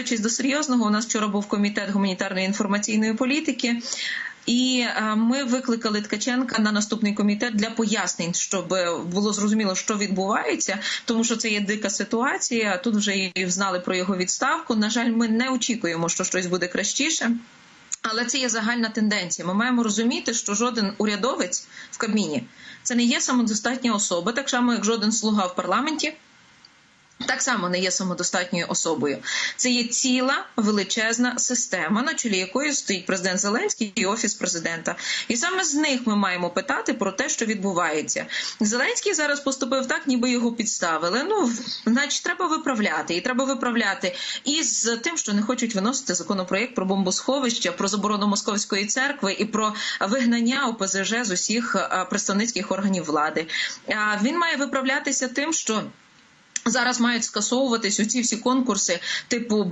повертаючись до серйозного, у нас вчора був комітет гуманітарної інформаційної політики. І е, ми викликали Ткаченка на наступний комітет для пояснень, щоб було зрозуміло, що відбувається, тому що це є дика ситуація. Тут вже і знали про його відставку. На жаль, ми не очікуємо, що щось буде кращіше. Але це є загальна тенденція. Ми маємо розуміти, що жоден урядовець в Кабміні це не є самодостатня особа, так само як жоден слуга в парламенті. Так само не є самодостатньою особою. Це є ціла величезна система, на чолі якої стоїть президент Зеленський і офіс президента. І саме з них ми маємо питати про те, що відбувається. Зеленський зараз поступив так, ніби його підставили. Ну значить, треба виправляти. І треба виправляти і з тим, що не хочуть виносити законопроєкт про бомбосховища, про заборону московської церкви і про вигнання ОПЗЖ з усіх представницьких органів влади. Він має виправлятися тим, що. Зараз мають скасовуватись оці всі конкурси типу